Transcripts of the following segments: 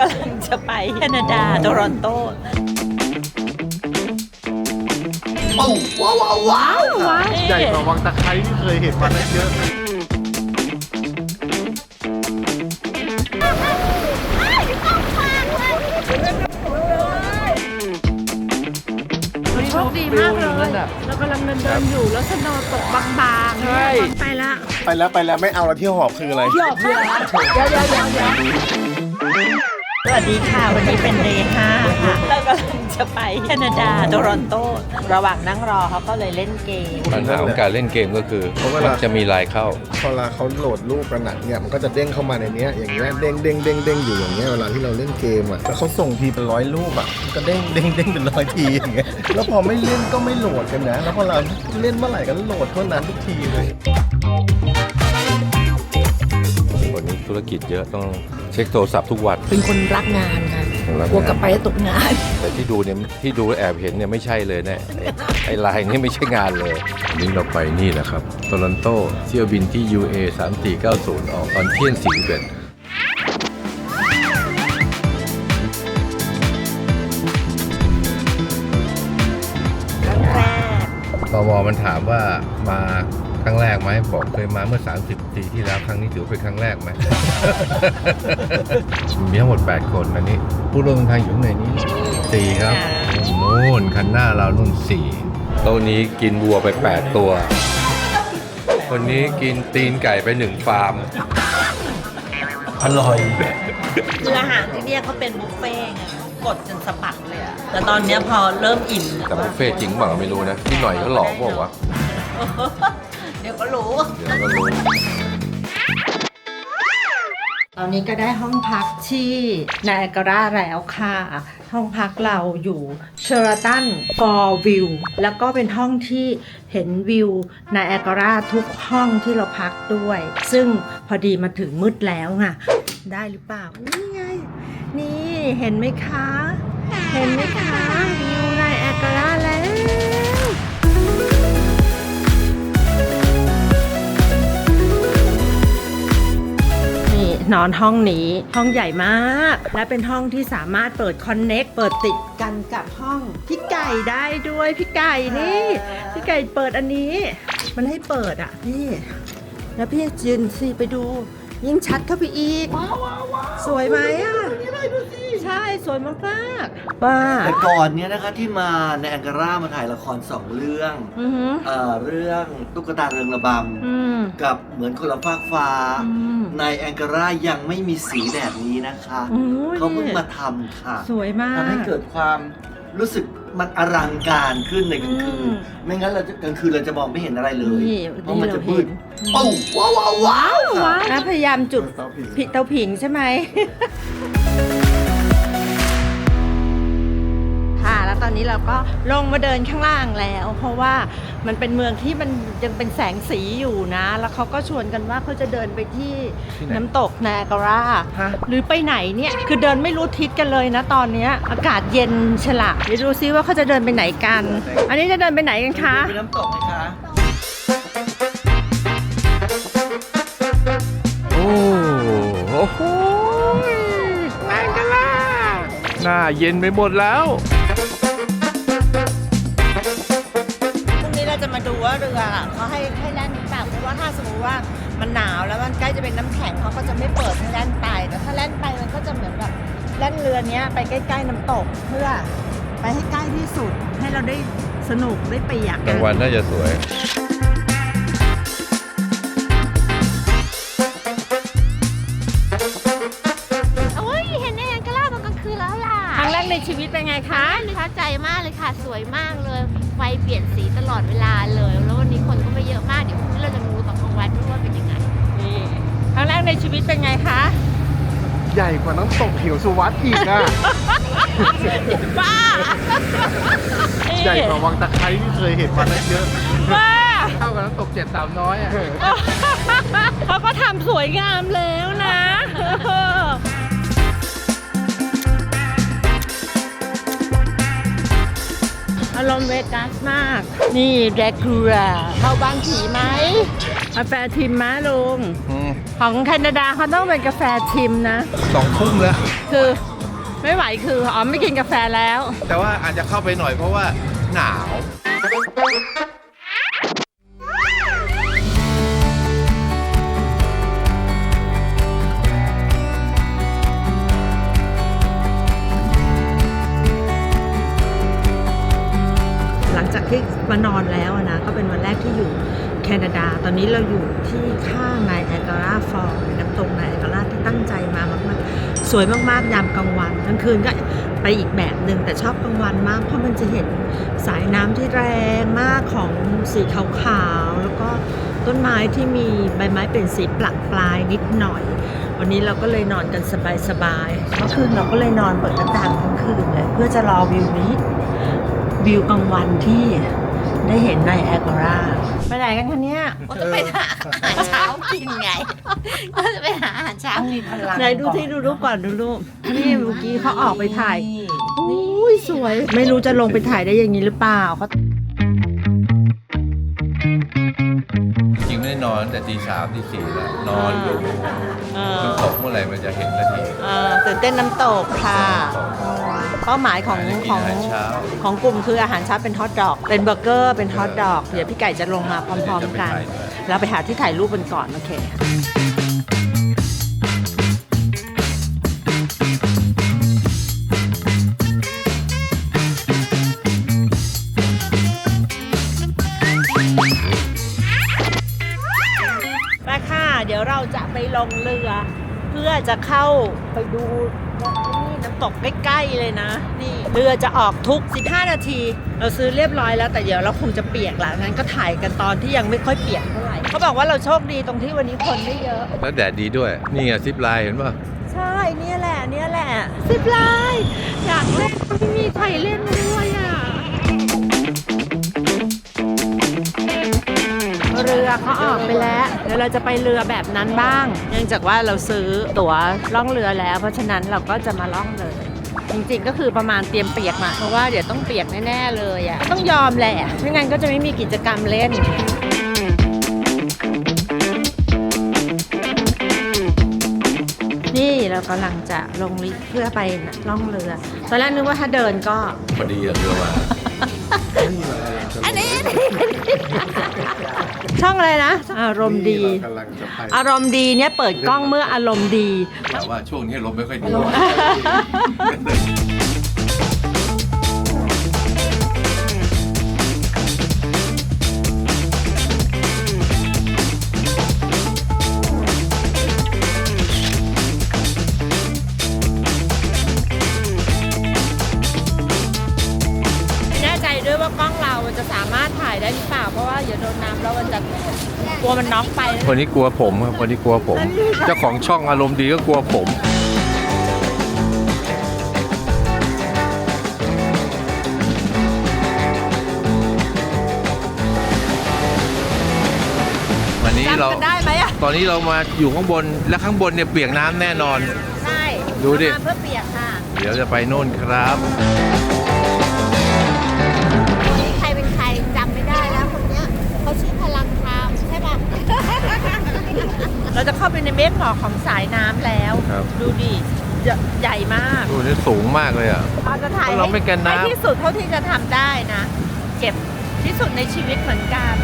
กำลังจะไปแคนาดาโตรอนโตว้าวว้าวว้าวว้าวใหญ่กว่าวังตะไคร้ที่เคยเห็นมาได้เยอะโชคดีมากเลย เรากำลังเดินเดินอยู่แล้วสโนว์ตกบางๆใช่ไปละ ไปแล้วไปแล้วไม่เอาแล้วที่หอบคืออะไรหยอกเลยเดี๋ยวเดี๋ยวเดี๋ยวเดี๋ยว สวัสดีค่ะ วันนี้เป็นเดย์ห้าค่ะเรากำลังจะไปแคนาดาโตรอนโต ระหว่างนั่งรอเขาก็เลยเล่นเกม ปัญหาของการเล่นเกมก็คือเพราะเวลามันจะมีลายเข้า พอเวลาเขาโหลดรูปกระหนักเนี่ยมันก็จะเด้งเข้ามาในเนี้ยอย่างเงี้ยเด้งเด้งเด้งเด้งอยู่อย่างเงี้ยเวลาที่เราเล่นเกมอะแล้วเขาส่งทีเป็นร้อยรูปอะมันก็เด้งเด้งเด้งเป็นร้อยทีอย่างเงี้ยแล้วพอไม่เล่นก็ไม่โหลดกันนะ แล้วพอเราเล่นเมื่อไหร่ก็โหลดเท่านั้นทุกทีเลยวันนี้ ธุรกิจเยอะต้องเช็คโทรศัพท์ทุกวัน เป็นคนรักงานค่ะรักงาน กลัวกลับไปแล้วตกงาน แต่ที่ดูเนี่ยที่ดูแอบเห็นเนี่ยไม่ใช่เลยเนี่ยไอ้ไอ้ลายนี่ไม่ใช่งานเลย วันนี้เราไปนี่แหละครับโตลอนโตเที่ยวบินที่ UA 3490 ออกตอนเที่ยง41ครั้งแรกตวมันถามว่ามา ครั้งแรกไหมบอกเคยมาเมื่อ 30 ปีที่แล้วครั้งนี้ถือว่าเป็นครั้งแรกไหม มีทั้งหมด 8 คนอันนี้ ผู้ร่วมเดินทางอยู่ข้างในนี้สี่ครับนู่นคันหน้าเรานู่นสี่โต๊ะนี้กินวัวไป 8 ตัว คนนี้กินตีนไก่ไปหนึ่งฟาร์ม อร่อย คืออาหารที่เนี่ยเขาเป็นบุฟเฟ่ต์ไงเขากดจนสะบัดเลยอะแต่ตอนเนี้ยพอเริ่มอิ่มอะแต่บุฟเฟ่ต์จริงเปล่าไม่รู้นะพี่หน่อยเขาหลอกบอกว่าวะ เดี๋ยวก็รู้ เดี๋ยวก็รู้ตอนนี้ก็ได้ห้องพักที่นายการาแล้วค่ะ ห้องพักเราอยู่เชอร์ตันฟอร์วิวแล้วก็เป็นห้องที่เห็นวิวนายการาทุกห้องที่เราพักด้วย ซึ่งพอดีมาถึงมืดแล้วไงได้หรือเปล่า นี่ไง นี่เห็นไหมคะ เห็นไหมคะ วิวนายการา นี่นอนห้องนี้ ห้องใหญ่มาก และเป็นห้องที่สามารถเปิดคอนเน็กเปิดติดกันกับห้องพี่ไก่ได้ด้วยพี่ไก่นี่พี่ไก่เปิดอันนี้ มันให้เปิดอะพี่แล้วพี่ยืนสิไปดู ยิ่งชัดเข้าไปอีกสวยไหมอะใช่สวยมากๆป้าแต่ก่อนเนี้ยนะคะที่มาในแองการามาถ่ายละครสองเรื่องอือหือเอ่อเรื่องตุ๊กตาเรืองระบอืมำกับเหมือนคนละฟากฟ้า อืมในแองการายังไม่มีสีแบบนี้นะคะ โอ้ย เขาเพิ่งมาทำค่ะสวยมาก ทำให้เกิดความรู้สึก มันอลังการขึ้นในกลางคือืนมไม่งั้นเราจะกลางคืนเราจะมองไม่เห็นอะไรเลยนี่เพราะมันจะนี่มืดเราเห็นปุ๊บว้าวว้าวว้าวค่ะแล้วพยายามจุดผิดเตาผิงใช่ไหม อนนี้เราก็ลงมาเดินข้างล่างแล้ว เพราะว่ามันเป็นเมืองที่มันยังเป็นแสงสีอยู่นะ แล้วเขาก็ชวนกันว่าเขาจะเดินไปที่ที่ไหนน้ำตกนากราหรือไปไหนเนี่ย คือเดินไม่รู้ทิศกันเลยนะตอนเนี้ยอากาศเย็นฉละเดี๋ยวดูซิว่าเขาจะเดินไปไหนกัน อันนี้จะเดินไปไหนกันคะ มีน้ำตกไหมคะ โอ้โหแมงกะลาหน้าเย็นไปหมดแล้ว จะมาดูว่าเรืออะเขาให้ให้แล่นหรือเปล่าเพราะว่าถ้าสมมติว่ามันหนาวแล้วมันใกล้จะเป็นน้ำแข็งเขาก็จะไม่เปิดให้แล่นไป แต่ถ้าแล่นไปมันก็จะเหมือนแบบแล่นเรือเนี้ยไปใกล้ ๆน้ำตกเพื่อไปให้ใกล้ที่สุดให้เราได้สนุกได้เปียกกลางวันน่าจะสวย โอ้ยเห็นในแองกาล่าตอนกลางคืนแล้วล่ะครั้งแรกในชีวิตเป็นไงคะ ประทับใจมากเลยค่ะ สวยมากเลยไฟเปลี่ยนสีตลอดเวลาเลย แล้ววันนี้คนก็ไม่เยอะมาก เดี๋ยวพรุ่งนี้เราจะมาดูตอนกลางวันด้วยว่าเป็นยังไง นี่ครั้งแรกในชีวิตเป็นไงคะ ใหญ่กว่าน้ำตกเขียวสุวัสด์อีกอะ บ้าใหญ่กว่าวังตะไคร้ที่เคยเห็นมาได้เยอะ บ้าเท่ากับน้ำตกเจ็ดสาวน้อยอะ เขาก็ทำสวยงามแล้วนะารมณ์เวกัสมาก นี่แดคูราเข้าบ้านผีไหมกาแฟทิมม้าลุง อืมของแคนาดาเขาต้องเป็นกาแฟชิมนะ สองทุ่มแล้ว คือไม่ไหวคืออ๋อไม่กินกาแฟแล้ว แต่ว่าอาจจะเข้าไปหน่อยเพราะว่าหนาว มานอนแล้วนะ ก็เป็นวันแรกที่อยู่แคนาดา ตอนนี้เราอยู่ที่ข้างในแอการาฟอลน้ำตกในแอการาที่ตั้งใจมามากๆ สวยมากๆ ยามกลางวันกลางคืนก็ไปอีกแบบหนึ่งแต่ชอบกลางวันมาก เพราะมันจะเห็นสายน้ำที่แรงมากของสีขาวๆ แล้วก็ต้นไม้ที่มีใบไม้เป็นสีปลักปลายนิดหน่อย วันนี้เราก็เลยนอนกันสบายๆเมื่อคืนเราก็เลยนอนเปิดหน้าต่างทั้งคืนเลยเพื่อจะรอวิวนี้วิวกลางวันที่ ได้เห็นในแอ g การาไปไหนกันคะเนี่ยก็จะไปหาอาหารเช้ากินไงก็จะไปหาอาหารเช้ามีพลังไหนดูที่ดูรูปก่อนดูรูปนี่เมื่อกี้เขาออกไปถ่ายอุ้ยสวย ไม่รู้จะลงไปถ่ายได้อย่างนี้หรือเปล่าเขา อนตั้งแต่ตีสามตีสี่แล้วนอนดูเออน้ำตกเมื่อไหร่มันจะเห็นนาที เออตื่นเต้นน้ำตกค่ะ เป้าหมายของกินของอาหารเช้า ของกลุ่มคืออาหารเช้าเป็นฮอทดอก เป็นเบอร์เกอร์เป็นฮอทดอก เดี๋ยวพี่ไก่จะลงมาพร้อมๆกันเราไปหาที่ถ่ายรูปกันก่อน โอเคไป ลงเรือ เพื่อจะเข้าไปดูนี่น้ำตกใกล้ๆเลยนะ นี่เรือจะออกทุก 15 นาที เราซื้อเรียบร้อยแล้วแต่เดี๋ยวเราคงจะเปียกละงั้นก็ถ่ายกันตอนที่ยังไม่ค่อยเปียกเท่าไหร่เขาบอกว่าเราโชคดีตรงที่วันนี้คนไม่เยอะ แล้วแดดดีด้วย นี่ไงซิปไลน์เห็นป่ะใช่เนี่ยแหละเนี่ยแหละสิบลายอยากเล่นไม่มีใครเล่นด้วยอะ รือเขาออกไปแล้วเดี๋ยวเราจะไปเรือแบบนั้นบ้าง เนื่องจากว่าเราซื้อตั๋วล่องเรือแล้ว เพราะฉะนั้นเราก็จะมาล่องเลย จริงๆก็คือประมาณเตรียมเปียกมา เพราะว่าเดี๋ยวต้องเปียกแน่ๆเลยอะต้องยอมแหละไม่งั้นก็จะไม่มีกิจกรรมเล่นนี่เรากำลังจะลงลิฟต์เพื่อไปล่องเรือ ตอนแรกนึกว่าถ้าเดินก็ พอดีอะเรือมาอันนี้ ช่องอะไรนะ อารมณ์ดีกำลังจะไปอารมณ์ดีเนี่ยเปิดกล้องเมื่ออารมณ์ดี แต่ว่าช่วงนี้ลมไม่ค่อยดี คนนี้กลัวผมครับคนนี้กลัวผม เจ้าของช่องอารมณ์ดีก็กลัวผมวันนี้เราจำกันได้ไหมอะตอนนี้เรามาอยู่ข้างบนและข้างบนเนี่ยเปียกน้ำแน่นอน ใช่ดูดิ มาเพื่อเปียกค่ะ เดี๋ยวจะไปโน่นครับ เราจะเข้าไปในเมฆหมอกของสายน้ำแล้ว ครับ ดูดิใหญ่ใหญ่มากดูนี่สูงมากเลยอะ เราจะถ่ายเราไม่กันน้ำ ให้ที่สุดเท่าที่จะทำได้นะเก็บที่สุดในชีวิตเหมือนกัน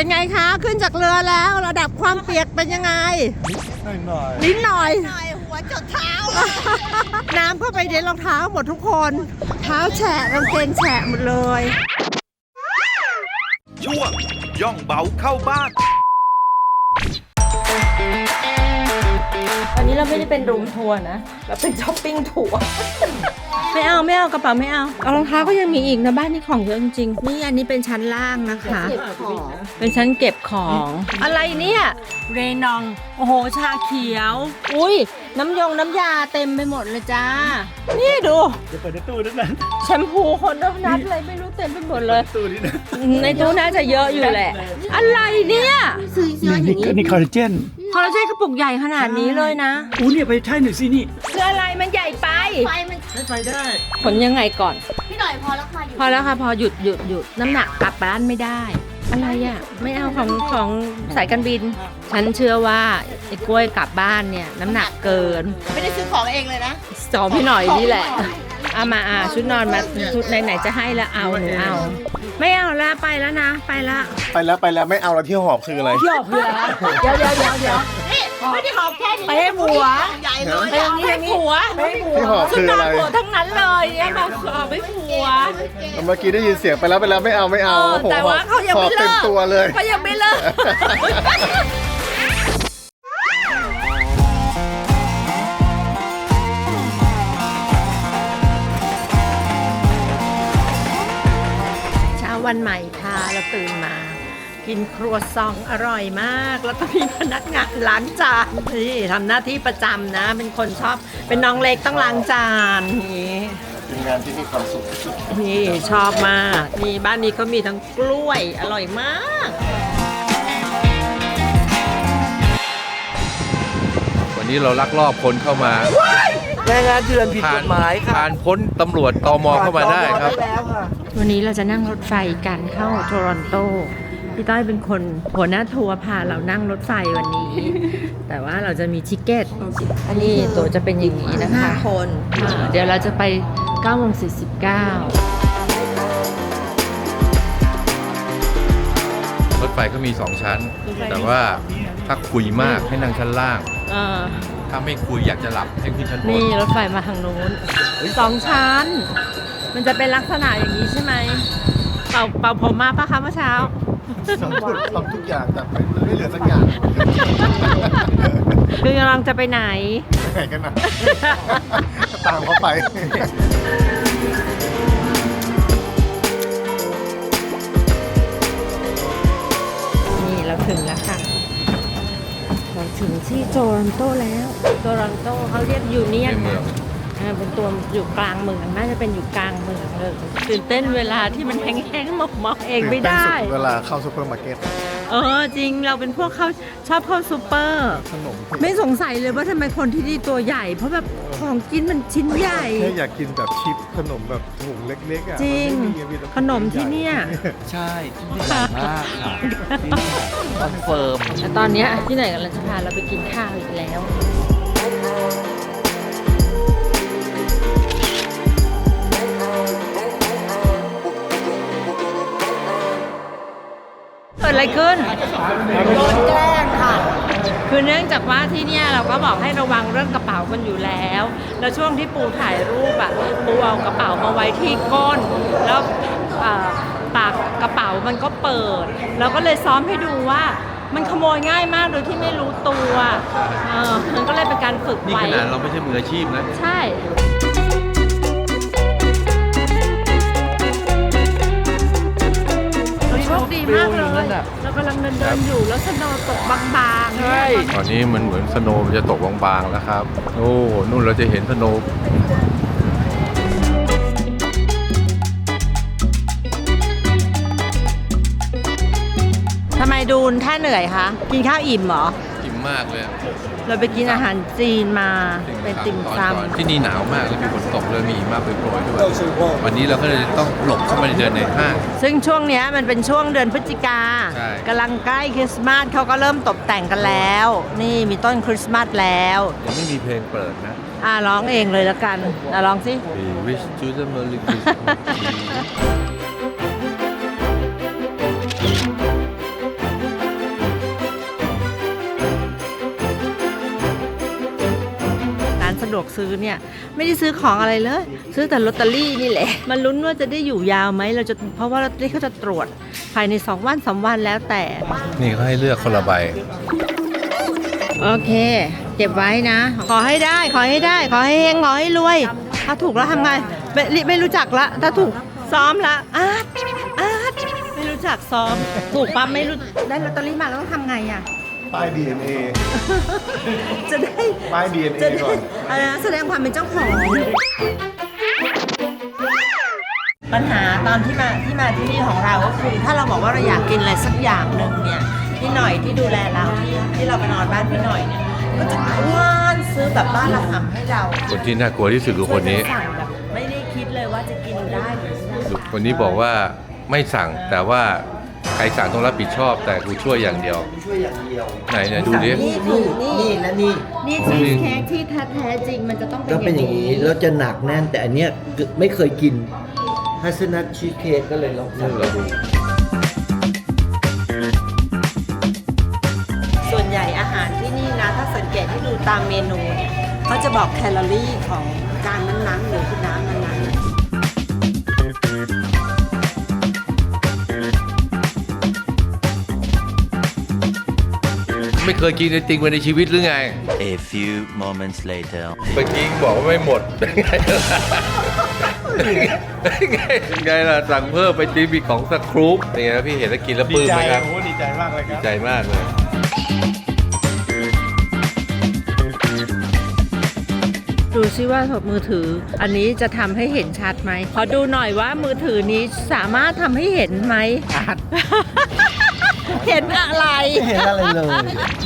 เป็นไงคะ ขึ้นจากเรือแล้วระดับความเปียกเป็นยังไงหน่อยนิดหน่อย หน่อยหัวจดเท้า น้ำเข้าไปในรองเท้าหมดทุกคน เท้าแฉะกางเกงแฉะหมดเลย ช่วงย่องเบาเข้าบ้านอันนี้เราไม่ได้เป็นรูมทัวร์นะ เราเป็นช้อปปิ้งทัวร์ไม่เอาไม่เอากระเป๋าไม่เอา เอารองเท้าก็ยังมีอีกนะบ้านนี้ของเยอะจริงๆ นี่อันนี้เป็นชั้นล่างนะคะ เป็นชั้นเก็บของ อะไรเนี่ยเรนอง โอ้โหชาเขียว อุ้ยน้ำยงน้ำยาเต็มไปหมดเลยจ้า นี่ดูจะเปิดในตู้นั้นนะแชมพูคนนัดอะไรไม่รู้เต็มไปหมดเลย ตู้นี้นะในตู้น่าจะเยอะอยู่แหละ อะไรเนี่ยซื้อเยอะอย่างนี้นี่คอลลาเจนคอลลาเจนกระปุกใหญ่ขนาดนี้เลยนะอู้เนี่ยไปใช่หน่อยสินี่คืออะไรมันใหญ่ไป ไฟมันใช้ไฟได้ขนยังไงก่อน พี่หน่อยพอแล้วค่ะอยู่พอแล้วค่ะพอหยุดหยุดหยุดน้ำหนักกลับบ้านไม่ได้ อะไรอะไม่เอาของของสายการบิน ฉันเชื่อว่าไอ้กล้วยกลับบ้านเนี่ย น้ำหนักเกินไม่ได้ซื้อของเองเลยนะสองพี่หน่อยนี่แหละเอามาอะชุดนอนมาชุดไหนๆจะให้แล้วเอาหนูเอา ไม่เอาแล้วไปแล้วนะ ไปละไปแล้วไปแล้วไม่เอาแล้วที่หอบคืออะไร หยอกเหรอเดี๋ยวเดี๋ยวเดี๋ยวเดี๋ยว ไม่ได้หอบแค่นี้ไปให้ผัวใหญ่เลยไปตรงนี้ให้ผัวที่หอบชุดคือนออะไรนผัวทั้งนั้นเลยเนี่ยมาเอาไปผัวเมื่อกี้ได้ยินเสียงไปแล้วไปแล้วไม่เอาไม่เอาเออโอ้โหแต่ว่าเขายังหอไม่บเต็เลิมกตัวเลยเขายังไม่เลิกเช้าวันใหม่ค่ะเราตื่นมา กินครัวซองอร่อยมาก แล้วก็มีพนักงานล้างจานนี่ทำหน้าที่ประจำนะ เป็นคนชอบเป็นน้องเล็กต้องล้างจานนี่เป็นงานที่มีความสุขที่สุดนี่ชอบมากนี่บ้านนี้เขามีทั้งกล้วยอร่อยมากวันนี้เราลักลอบคนเข้ามาแรงงานเถื่อนผิดกผ่านฎหมายค่ะผ่านพ้นตำรวจตมเข้ามาได้ครับได้แล้วค่ะวันนี้เราจะนั่งรถไฟกันเข้าโทรอนโต พี่ต้อยเป็นคนหัวหน้าทัวร์พาเรานั่งรถไฟวันนี้ แต่ว่าเราจะมีทิเกตอันนี้ตั๋วจะเป็นอย่างนี้นะคะ คนเดี๋ยวเราจะไป9โมง49 รถไฟก็มี 2 ชั้น แต่ว่าถ้าคุยมากให้นั่งชั้นล่างเออถ้าไม่คุยอยากจะหลับให้ขึ้นชั้นบน นี่รถไฟมาทางนู้นสองชั้น มันจะเป็นลักษณะอย่างนี้ใช่ไหมเป่าเป่าผมมาปะคะเมื่อเช้า ทำทุกทำทุกอย่างแต่ไม่ไม่เหลือสักอย่างคือกำลังจะไปไหน ไหนกันนะตามเขาไป นี่เราถึงแล้วค่ะ เราถึงที่โตรอนโตแล้ว โตรอนโตเขาเรียกยูเนียนในเมืองอ่า เป็นตัวอยู่กลางเมืองน่าจะเป็นอยู่กลางเมืองเลยตื่นเต้นเวลาที่มันแห้งๆหมอกๆเองไม่ได้เป็นสุเวลาเข้าซูเปอร์มาร์เก็ตเออจริงเราเป็นพวกเข้าชอบเข้าซูเปอร์ ขนมไม่สงสัยเลยว่าทำไมคนที่นี่ตัวใหญ่ เพราะแบบของกินมันชิ้นใหญ่ แค่อยากกินแบบชิปขนมแบบถุงเล็กๆอะจริงมันไม่มีแต่ขนมที่เนี่ย ใช่ที่นี่ใหญ่มากค่ะที่นี่คอนเฟิร์ม แต่ตอนเนี้ยที่ไหนกำลังจะพาเราไปกินข้าวอีกแล้ว ดอะไรขึ้น โดนแกล้งค่ะ คือเนื่องจากว่าที่เนี่ยเราก็บอกให้ระวังเรื่องกระเป๋ากันอยู่แล้ว แล้วช่วงที่ปูถ่ายรูปอะปูเอากระเป๋ามาไว้ที่ก้น แล้วเอ่อปากกระเป๋ามันก็เปิด เราก็เลยซ้อมให้ดูว่า มันขโมยง่ายมากโดยที่ไม่รู้ตัวเออมันก็เลยเป็นการฝึกนี่ไว้ ขนาดเราไม่ใช่มืออาชีพนะ ใช่ มากเลยเรากำลังเดินเดินๆอยู่แล้วสโนว์ตกบางๆใช่ ตอนนี้มันเหมือนสโนว์มันจะตกบางๆแล้วครับ โอ้นู่นเราจะเห็นสโนว์ทำไมดูนท่าเหนื่อยคะ กินข้าวอิ่มเหรออิ่มมากเลยอะ เราไปกินอาหารจีนมาเป็นติ่มตอนซก่อนที่นี่หนาวมากแล้วมีฝนตกเลยมีหิมากโปรยๆด้วยวันนี้เราก็เลยต้องหลบเข้ามาในเดินในห้างำซึ่งช่วงเนี้ยมันเป็นช่วงเดือนพฤศจิกาใช่กำลังใกล้คริสต์มาสเขาก็เริ่มตกแต่งกันแล้ว นี่มีต้นคริสต์มาสแล้วยังไม่มีเพลงเปิดนะอ่าร้องเองเลยแล้วกันอะร้องสิ We wish you the Merry Christmas ดวกซื้อเนี่ยไม่ได้ซื้อของอะไรเลย ซื้อแต่ลอตเตอรี่นี่แหละมันลุ้นว่าจะได้อยู่ยาวไหมเราจะเพราะว่าลอตเตอรี่เขาจะตรวจภายใน 2 วัน3วันแล้วแต่ นี่เขาให้เลือกคนละใบ โอเค เก็บไว้นะ ขอให้ได้ ขอให้ได้ ขอให้เฮงขอให้รวย ถ้าถูกแล้วทำไงไม่ไม่รู้จักละ ถ้าถูกซ้อมละอาร์ตอาร์ตไม่รู้จักซ้อม ถูกปั๊บไม่รู้ได้ลอตเตอรี่มาแล้วต้องทำไงอะ ป้าย DNA จะได้ป้าย DNA จะได้ก่อน อะไรนะแสดงความเป็นเจ้าของ ปัญหาตอนที่มาที่มาที่นี่ของเราก็คือ ถ้าเราบอกว่าเราอยากกินอะไรสักอย่างหนึ่งเนี่ยพี่หน่อยที่ดูแลเราที่ที่เราไปนอนบ้านพี่หน่อยเนี่ยก็จะว่านซื้อแบบบ้านละหำให้เราคนที่น่ากลัวที่สุดคือคนนี้ช่วยกัสั่งแบบไม่ได้คิดเลยว่าจะกินได้หรือไม่คนนี้บอกว่าไม่สั่งแต่ว่าใครสั่งต้องรับผิดชอบแต่กูช่วยอย่างเดียว ช่วยอย่างเดียวไหนไหนดูดิ นี่คือนี่นี่และนี่นี่ชีสเค้กที่แท้ๆจริงมันจะต้องเป็นก็เป็นอย่างนี้แล้วจะหนักแน่นแต่อันเนี้ยไม่เคยกินฮัสนัทชีสเค้กก็เลยลองสั่งมาดูส่วนใหญ่อาหารที่นี่นะ ถ้าสังเกตที่ดูตามเมนูเนี่ยเขาจะบอกแคลอรี่ของจานนั้นๆหรือคือน้ำนั้น ไม่เคยกินไอติมมาในชีวิตหรือไง A few moments later. เมื่อกี้บอกว่าไม่หมดเป็นไงล่ะเป็นไงเป็นไงล่ะสั่งเพิ่มไปตีมีของสครูปเป็นไงครับพี่เห็นแล้วกินแล้วปลื้มไหมครับ โอ้ดีใจมากเลยคดีรับใจมากเลย ดูซิว่ามือถือ อันนี้จะทำให้เห็นชัดไหม ขอดูหน่อยว่ามือถือนี้สามารถทำให้เห็นไหม เห็นอะไร ไม่เห็นอะไรเลย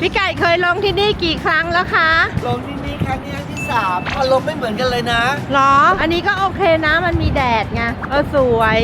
พี่ไก่เคยลงที่นี่กี่ครั้งแล้วคะลงที่นี่ครั้งนี้ครั้งที่สามอารมณ์ไม่เหมือนกันเลยนะ หรอ อันนี้ก็โอเคนะ มันมีแดดไง เออสวย